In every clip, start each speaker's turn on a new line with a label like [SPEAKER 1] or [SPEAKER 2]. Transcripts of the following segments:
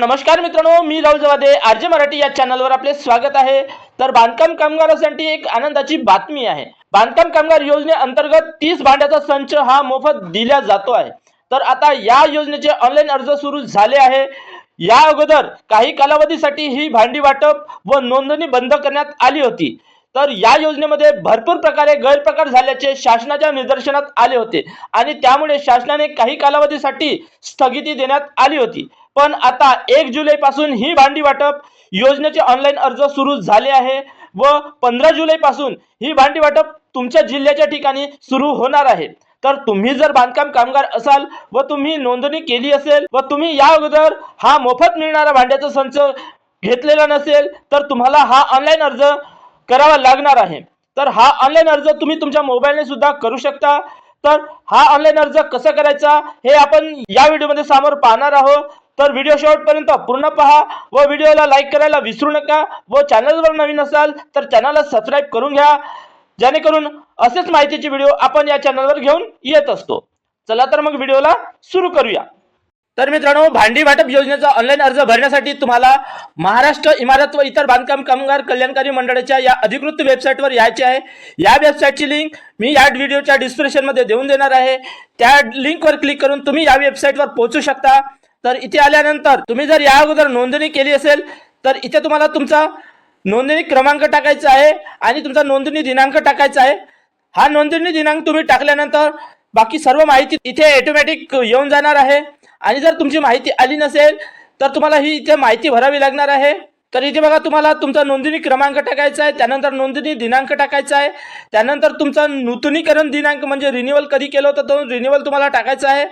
[SPEAKER 1] नमस्कार मित्रांनो मी राहुल जवादे आरजे मराठी या चॅनलवर आपले स्वागत आहे. तर बांधकाम कामगारांसाठी एक आनंदाची बातमी आहे. बांधकाम कामगार योजनेअंतर्गत तीस भांड्याचा संच हा मोफत दिला जातो आहे. तर आता या योजनेचे ऑनलाईन अर्ज सुरू झाले आहे. या अगोदर काही कालावधीसाठी ही भांडी वाटप व नोंदणी बंद करण्यात आली होती. तर या योजनेमध्ये भरपूर प्रकारे गैरप्रकार झाल्याचे शासनाच्या निदर्शनात आले होते आणि त्यामुळे शासनाने काही कालावधीसाठी स्थगिती देण्यात आली होती. पण आता एक जुलैपासून ही भांडी वाटप योजनेचे ऑनलाईन अर्ज सुरू झाले आहे व पंधरा जुलै पासून ही भांडी वाटप तुमच्या जिल्ह्याच्या ठिकाणी सुरू होणार आहे. तर तुम्ही जर बांधकाम कामगार असाल व तुम्ही नोंदणी केली असेल व तुम्ही या अगोदर हा मोफत मिळणारा भांड्याचा संच घेतलेला नसेल तर तुम्हाला हा ऑनलाईन अर्ज करावा लागणार आहे. तर हा ऑनलाईन अर्ज तुम्ही तुमच्या मोबाईलने सुद्धा करू शकता. तर हा ऑनलाईन अर्ज कसा करायचा हे आपण या व्हिडिओमध्ये समोर पाहणार आहोत. तर व्हिडिओ शेवटपर्यंत पूर्ण पहा व व्हिडिओला लाईक करायला विसरू नका व चॅनलवर नवीन असाल तर चॅनलला सबस्क्राईब करून घ्या. जेणेकरून असेच माहितीचे व्हिडिओ आपण या चॅनलवर घेऊन येत असतो. चला तर मग व्हिडिओला सुरू करूया. तर मित्रांनो भांडी वाटप योजनेचा ऑनलाईन अर्ज भरण्यासाठी तुम्हाला महाराष्ट्र इमारत व इतर बांधकाम कामगार कल्याणकारी मंडळाच्या या अधिकृत वेबसाईटवर यायचे आहे. या वेबसाईटची लिंक मी या व्हिडिओच्या डिस्क्रिप्शनमध्ये देऊन देणार आहे. त्या लिंकवर क्लिक करून तुम्ही या वेबसाईटवर पोहोचू शकता. तर इथे आल्यानंतर तुम्ही जर या अगोदर नोंदणी केली असेल तर इथे तुम्हाला तुमचा नोंदणी क्रमांक टाकायचा आहे आणि तुमचा नोंदणी दिनांक टाकायचा आहे. हा नोंदणी दिनांक तुम्ही टाकल्यानंतर बाकी सर्व माहिती इथे ऑटोमॅटिक येऊन जाणार आहे. आणि जर तुमची माहिती आली नसेल तर तुम्हाला ही इथे माहिती भरावी लागणार आहे. तर इथे बघा तुम्हाला तुमचा नोंदणी क्रमांक टाकायचा आहे त्यानंतर नोंदणी दिनांक टाकायचा आहे त्यानंतर तुमचा नूतनीकरण दिनांक म्हणजे रिन्युअल कधी केलं होतं तो रिन्युअल तुम्हाला टाकायचा आहे.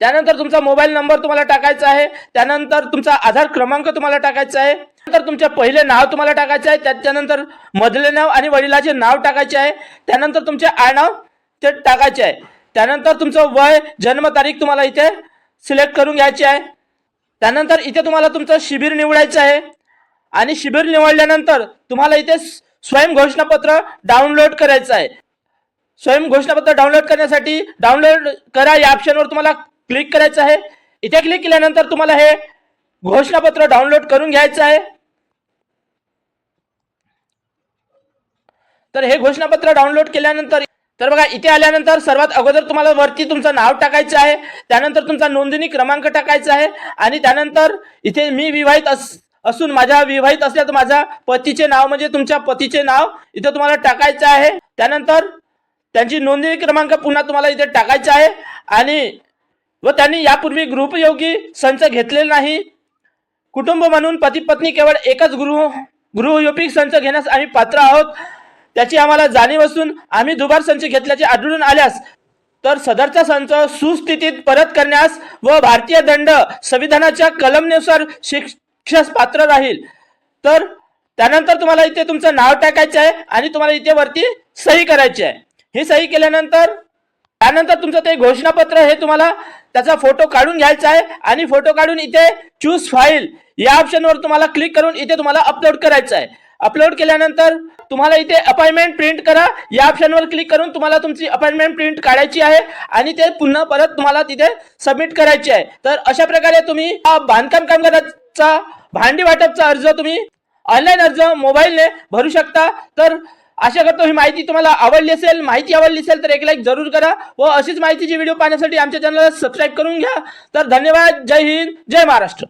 [SPEAKER 1] त्यानंतर तुमचा मोबाईल नंबर तुम्हाला टाकायचा आहे. त्यानंतर तुमचा आधार क्रमांक तुम्हाला टाकायचा आहे. त्यानंतर तुमचे पहिले नाव तुम्हाला टाकायचे आहे. त्याच्यानंतर मधले नाव आणि वडिलाचे नाव टाकायचे आहे. त्यानंतर तुमचे आडनाव ते टाकायचे आहे. त्यानंतर तुमचं वय जन्मतारीख तुम्हाला इथे सिलेक्ट करून घ्यायची आहे. त्यानंतर इथे तुम्हाला तुमचं शिबिर निवडायचं आहे. आणि शिबिर निवडल्यानंतर तुम्हाला इथे स्वयं घोषणापत्र डाउनलोड करायचं आहे. स्वयं घोषणापत्र डाउनलोड करण्यासाठी डाउनलोड करा या ऑप्शनवर तुम्हाला क्लिक करायचं आहे. इथे क्लिक केल्यानंतर तुम्हाला हे घोषणापत्र डाउनलोड करून घ्यायचं आहे. तर हे घोषणापत्र डाउनलोड केल्यानंतर तर बघा इथे आल्यानंतर सर्वात अगोदर तुम्हाला वरती तुमचं नाव टाकायचं आहे. त्यानंतर तुमचा नोंदणी क्रमांक टाकायचा आहे. आणि त्यानंतर इथे मी विवाहित अस असून माझ्या विवाहित असल्या माझ्या पतीचे नाव म्हणजे तुमच्या पतीचे नाव इथे तुम्हाला टाकायचं आहे. त्यानंतर त्यांची नोंदणी क्रमांक पुन्हा तुम्हाला इथे टाकायचा आहे. आणि व त्यांनी यापूर्वी गृहपयोगी संच घेतलेला नाही. कुटुंब म्हणून पती पत्नी केवळ एकच गृह गृहयोगी संच घेण्यास आम्ही पात्र आहोत. त्याची आम्हाला जाणीव असून आम्ही दुबार संच घेतल्याचे आढळून आल्यास तर सदरचा संच सुस्थितीत परत करण्यास व भारतीय दंड संविधानाच्या कलमनुसार शिक्षास पात्र राहील. तर त्यानंतर तुम्हाला इथे तुमचं नाव टाकायचं आहे आणि तुम्हाला इथे वरती सही करायची आहे. ही सही केल्यानंतर त्यानंतर तुमचं ते घोषणापत्र हे तुम्हाला त्याचा फोटो काढून घ्यायचा आहे आणि फोटो काढून इथे चूज फाईल या ऑप्शनवर तुम्हाला क्लिक करून इथे तुम्हाला अपलोड करायचं आहे. अपलोड केल्यानंतर तुम्हाला इथे अपॉइंटमेंट प्रिंट करा. या ऑप्शनवर क्लिक करून तुम्हाला तुमची अपॉइंटमेंट प्रिंट काढायची आहे आणि ते पुन्हा परत तुम्हाला तिथे सबमिट करायची आहे. तर अशा प्रकारे तुम्ही हा बांधकाम कामगाराचा भांडी वाटपचा अर्ज तुम्ही ऑनलाईन अर्ज मोबाईलने भरू शकता. तर आशा करतो ही माहिती तुम्हाला आवडली असेल माहिती आवडली असेल तर एक लाईक जरूर करा व अशीच माहितीची व्हिडिओ पाहण्यासाठी आमच्या चॅनलला सबस्क्राईब करून घ्या. तर धन्यवाद जय हिंद जय महाराष्ट्र.